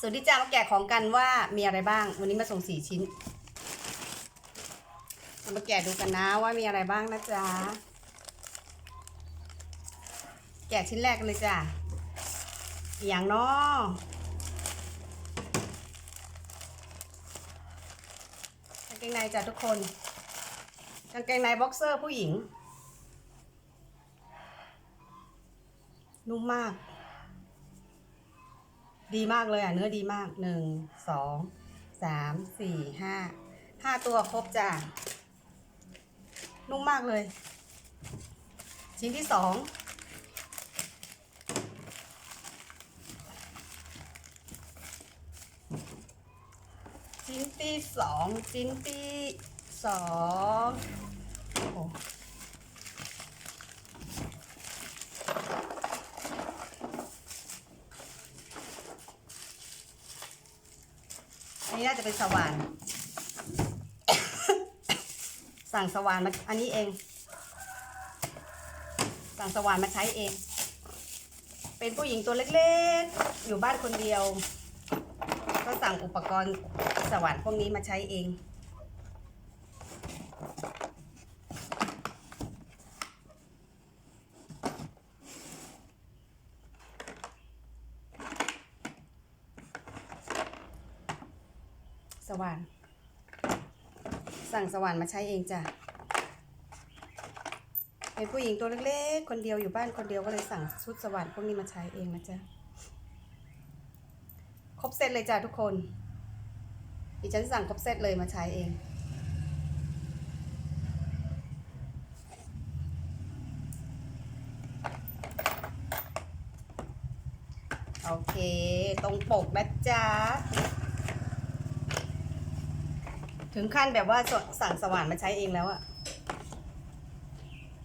สวัสดีจ้ามาแกะของกันว่ามีอะไรบ้าง วันนี้มาส่งสี่ชิ้นเรามาแกะดูกันนะว่ามีอะไรบ้างนะจ๊ะ แกะชิ้นแรกกันเลยจ้ะอย่างนาะกางเกงในจ้ะทุกคนกางเกงในบ็อกเซอร์ผู้หญิง นุ่มมาก ดีมากเลยอะเนื้อดีมากหนึ่งสองสามสี่ห้าห้าตัวครบจ้ะนุ่มมากเลย ชิ้นที่สองชิ้นที่สองชิ้นที่สองโอ้โหอั นี้น่าจะเป็นสว่าน สั่งสว่านมาอันนี้เอง สั่งสว่านมาใช้เอง เป็นผู้หญิงตัวเล็กๆ อยู่บ้านคนเดียว ก็สั่งอุปกรณ์สว่านพวกนี้มาใช้เอง สว่าน สั่งสว่านมาใช้เองจ้ะเป็นผู้หญิงตัวเล็กๆ คนเดียวอยู่บ้านคนเดียวก็เลยสั่งชุดสว่านพวกนี้มาใช้เองนะจ๊ะ ครบเซตเลยจ้ะทุกคน ดิฉันสั่งครบเซตเลยมาใช้เองโอเค ตรงปกนะจ๊ะ ถึงขั้นแบบว่าสสั่งสว่านมาใช้เองแล้วอะ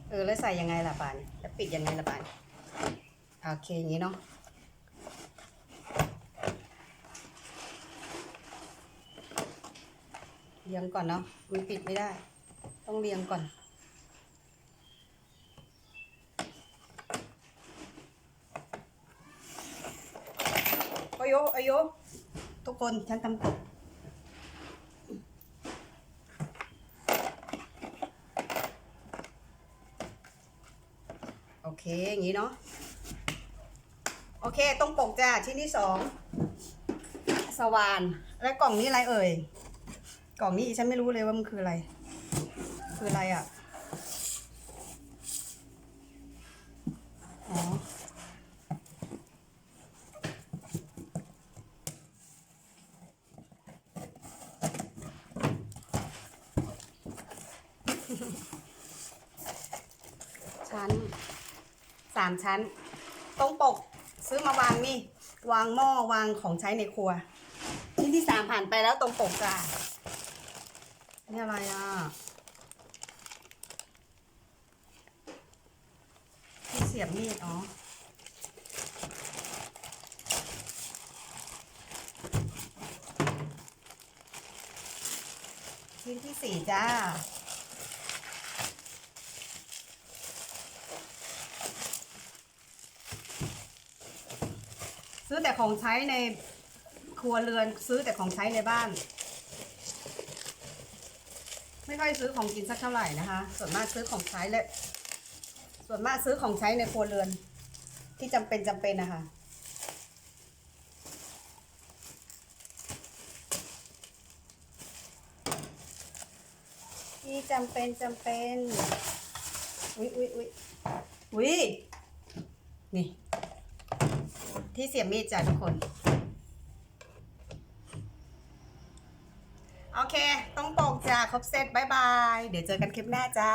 เออแล้วใส่ยังไงล่ะปานแล้วปิดยังไงล่ะปานโอเคอย่างนี้เนาะเรียงก่อนเนาะมันปิดไม่ได้ ต้องเรียงก่อนโอโยโอโยทุกคนฉันทำตก เคอย่างนี้เนาะโอเคตรงปกจ้าชิ้นที่สองสว่านและกล่องนี้อะไรเอ่ยกล่องนี้ฉันไม่รู้เลยว่ามันคืออะไร คืออะไรอะอ๋อชั้น สามชั้น ตรงปกซื้อมาวางนี่ วางหม้อวางของใช้ในครัวชิ้นที่สามผ่านไปแล้วตรงปกจ้ะนี่อะไรอะที่เสียบมีดอ๋อชิ้นที่สี่จ้า ซื้อแต่ของใช้ในครัวเรือน ซื้อแต่ของใช้ในบ้าน ไม่ค่อยซื้อของกินสักเท่าไหร่นะคะ ส่วนมากซื้อของใช้และ ส่วนมากซื้อของใช้ในครัวเรือน ที่จำเป็นจำเป็นนะคะที่จำเป็นจำเป็น อุ๊ยอุ๊ยอุ๊ยอุ๊ยนี่ ที่เสียบมีดจ้ะทุกคน โอเค ต้องปกจ้าครบเซตบายบาย เดี๋ยวเจอกันคลิปหน้าจ้า